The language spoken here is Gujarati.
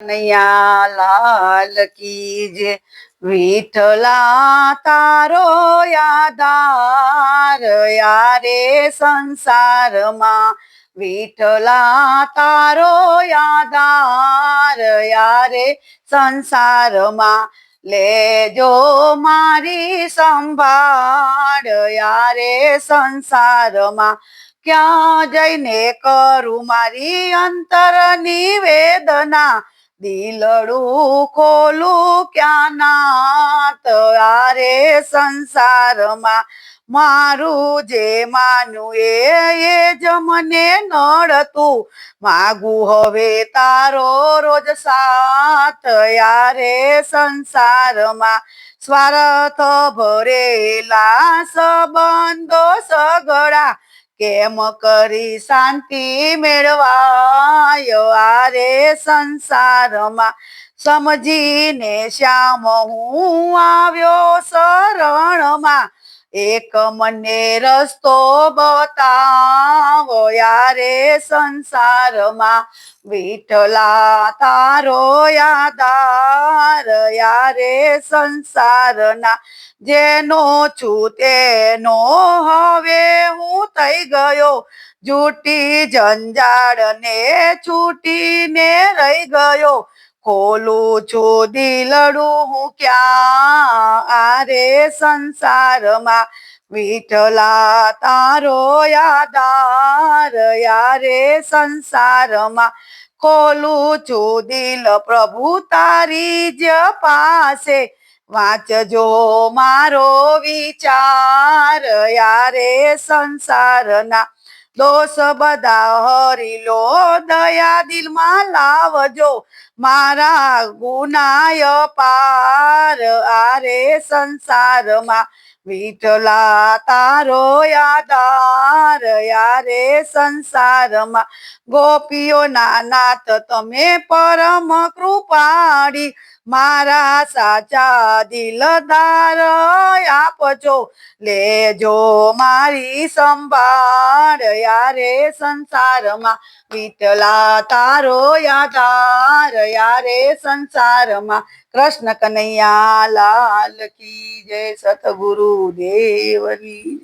કનૈયા, લાલ કી વિઠલા તારો યાદાર. યારે સંસારમાં વિઠલા તારો યાદાર. યારે સંસારમાં લેજો મારી સંભાળ. યારે સંસારમાં ક્યાં જઈને કરું મારી અંતરની વેદના દિલડું ખોલું ક્યાં નાત? આરે સંસારમાં મારું જે માનું એ એ જ મને નડતું. માગું હવે તારો રોજ સાથ. યારે સંસારમાં સ્વાર્થ ભરેલા સંબંધો સગડા કેમ કરી શાંતિ મેળવાય? આરે સંસારમાં સમજીને શ્યામ હું આવ્યો શરણમાં. એક મને રસ્તો બતાવો યારે સંસારમાં વિઠલા તારો યાદાર. યારે સંસારના જેનો છું તેનો હવે હું થઈ ગયો. જૂટી જંજાળ ને છૂટીને રહી ગયો. ખોલું છું દિલડું હું ક્યાં? આરે સંસારમાં વિઠલા તારો યાદાર. યારે સંસારમાં ખોલું છું દિલ, પ્રભુ તારી જ પાસે. વાંચજો મારો વિચાર, યારે સંસારના દોષ બધા હરી લો, દયા દિલમાં લાવજો મારા ગુનાય પાર. આરે સંસારમાં વિઠલા તારો યાદાર યારે સંસારમાં. ગોપીઓ નાથ તમે પરમ કૃપાળી. મારા સાચા દિલદાર આપજો. લેજો મારી સંભાળ યારે સંસારમાં. વિઠલા તારો યાદાર યારે સંસારમાં. કૃષ્ણ કનૈયા લાલ કી જય સતગુરુ. દેવની જય.